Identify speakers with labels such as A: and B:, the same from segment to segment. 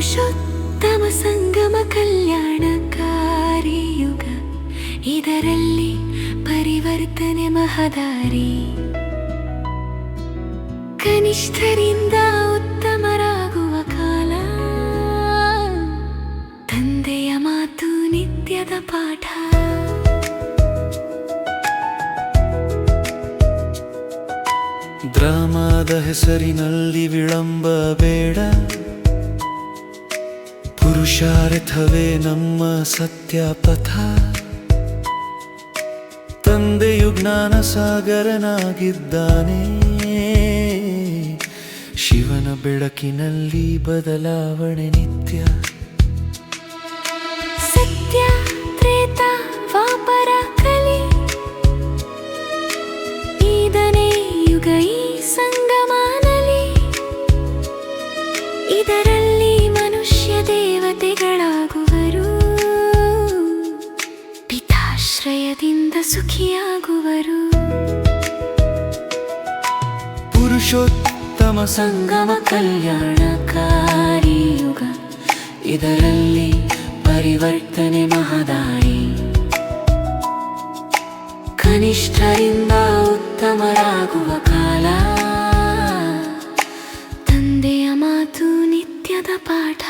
A: ಪುರುಷೋತ್ತಮ ಸಂಗಮ ಕಲ್ಯಾಣಕಾರಿ ಯುಗ ಇದರಲ್ಲಿ ಪರಿವರ್ತನೆ ಮಹದಾರಿ. ಕನಿಷ್ಠರಿಂದ ಉತ್ತಮರಾಗುವ ಕಾಲ. ತಂದೆಯ ಮಾತು ನಿತ್ಯದ ಪಾಠ.
B: ಡ್ರಾಮಾದ ಹೆಸರಿನಲ್ಲಿ ವಿಳಂಬ ಬೇಡ ಪುರುಷಾರ್ಥವೇ ನಮ್ಮ ಸತ್ಯ ಪಥ ತಂದೆಯು ಜ್ಞಾನ ಸಾಗರನಾಗಿದ್ದಾನೆ ಶಿವನ ಬೆಳಕಿನಲ್ಲಿ ಬದಲಾವಣೆ ನಿತ್ಯ.
A: ಪಿತಾಶ್ರಯದಿಂದ ಸುಖಿಯಾಗುವರು.
B: ಪುರುಷೋತ್ತಮ ಸಂಗಮ ಕಲ್ಯಾಣಕಾರಿ ಯುಗ ಇದರಲ್ಲಿ ಪರಿವರ್ತನೆ ಮಹದಾಯಿ. ಕನಿಷ್ಠರಿಂದ ಉತ್ತಮರಾಗುವ ಕಾಲ.
A: ತಂದೆಯ ಮಾತು ನಿತ್ಯದ ಪಾಠ.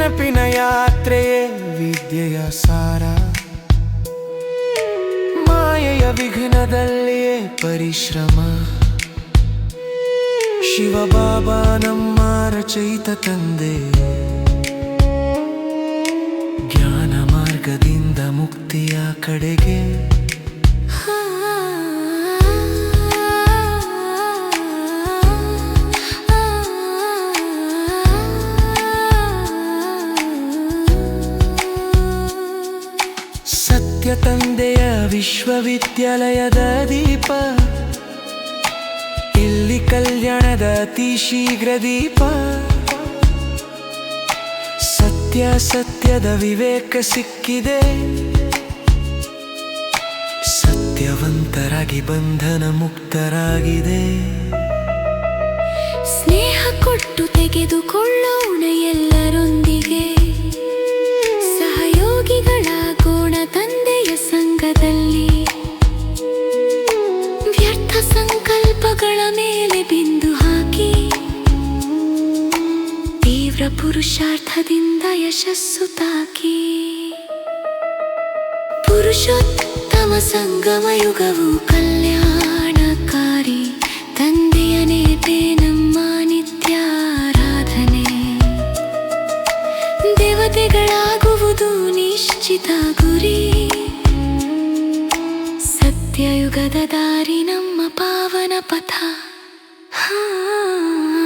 B: ನೆನಪಿನ ಯಾತ್ರೆಯೇ ವಿದ್ಯೆಯ ಸಾರ. ಮಾಯೆಯ ವಿಘ್ನದಲ್ಲಿಯೇ ಪರಿಶ್ರಮ. ಶಿವ ಬಾಬಾ ನಮ್ಮ ರಚಯಿತ ತಂದೆ. ಜ್ಞಾನ ಮಾರ್ಗದಿಂದ ಮುಕ್ತಿಯ ಕಡೆಗೆ ತಂದೆಯ ವಿಶ್ವವಿದ್ಯಾಲಯದ ದೀಪ. ಇಲ್ಲಿ ಕಲ್ಯಾಣದ ಅತಿ ಶೀಘ್ರ ದೀಪ. ಸತ್ಯ ಸತ್ಯದ ವಿವೇಕ ಸಿಕ್ಕಿದೆ. ಸತ್ಯವಂತರಾಗಿ ಬಂಧನ ಮುಕ್ತರಾಗಿದೆ.
A: ಸ್ನೇಹ ಕೊಟ್ಟು ತೆಗೆದುಕೊಳ್ಳೋಣ ಪುರುಷಾರ್ಥದಿಂದ ಯಶಸ್ಸು ತಾಕಿ. ಪುರುಷೋತ್ತಮ ಸಂಗಮ ಯುಗವು ಕಲ್ಯಾಣಕಾರಿ. ತಂದೆಯ ನೇತೆ ನಮ್ಮ ನಿತ್ಯ ಆರಾಧನೆ ದೇವತೆಗಳಾಗುವುದು ನಿಶ್ಚಿತ ಗುರಿ. ಸತ್ಯಯುಗದ ದಾರಿ ನಮ್ಮ ಪಾವನ ಪಥ. ಹಾ.